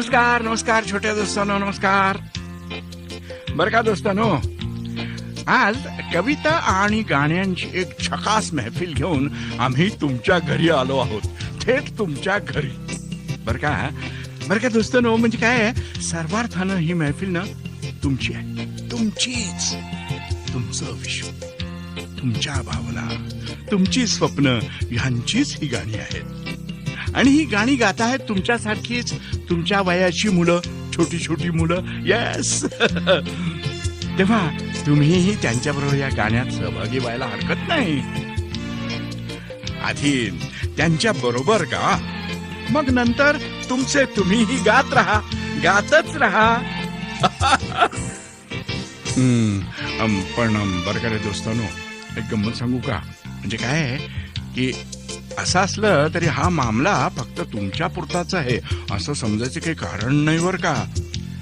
नमस्कार नमस्कार छोट्या दोस्तांनो नमस्कार. बर का दोस्तांनो? आज कविता आणि गाण्यांची एक छकास महफिल घेऊन आम्ही तुमच्या घरी आलो आहोत. थेट तुमच्या घरी. बर का? बर का दोस्तांनो? म्हणजे काय सर्वार्थानं ही महफिल ना तुमची आहे. तुमचीच. तुमचं विश्व. तुमच्या भावना. तुमची स्वप्न. ह्यांचीच ही गाणी आहेत. आणि ही गाणी गात आहेत तुमच्यासारखीच तुमच्या वयाची मुलं छोटी छोटी मुलं येस तेव्हा तुम्हीही त्यांच्याबरोबर या गाण्यात सहभागी व्हायला हरकत नाही. आधी त्यांच्या बरोबर गा. मग नंतर तुमचे तुम्हीही गात राहा. गातच राहा. पण बरं का रे दोस्तानो. एक गंमत सांगू का? म्हणजे काय आहे की असं असलं तरी हा मामला फक्त तुमच्या पुरताच आहे. असं समजायचं काही कारण नाही बर का?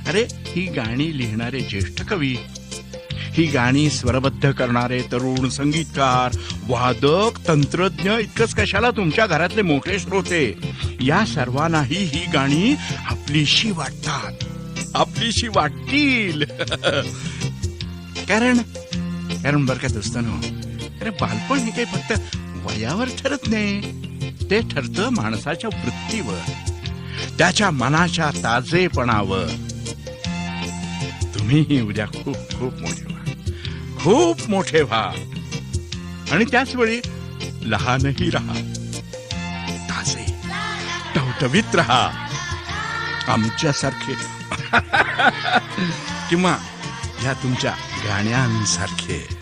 अरे ही गाणी लिहिणारे ज्येष्ठ कवी. ही गाणी स्वरबद्ध करणारे तरुण संगीतकार वादक तंत्रज्ञ इतकंच कशाला तुमच्या घरातले मोठे श्रोते? या सर्वांनाही ही गाणी आपलीशी वाटतात. आपलीशी वाटतील. कारण कारण बरं का दोस्तानो अरे बालपण हे काही फक्त वयावर ठरत नाही. ते ठरतं माणसाच्या वृत्तीवर. त्याच्या मनाच्या ताजेपणावर. तुम्हीही उद्या खूप खूप मोठे व्हा. खूप मोठे व्हा. आणि त्याच वेळी लहानही राहा. ताजे टवटवीत राहा. आमच्यासारखे. किंवा या तुमच्या गाण्यांसारखे.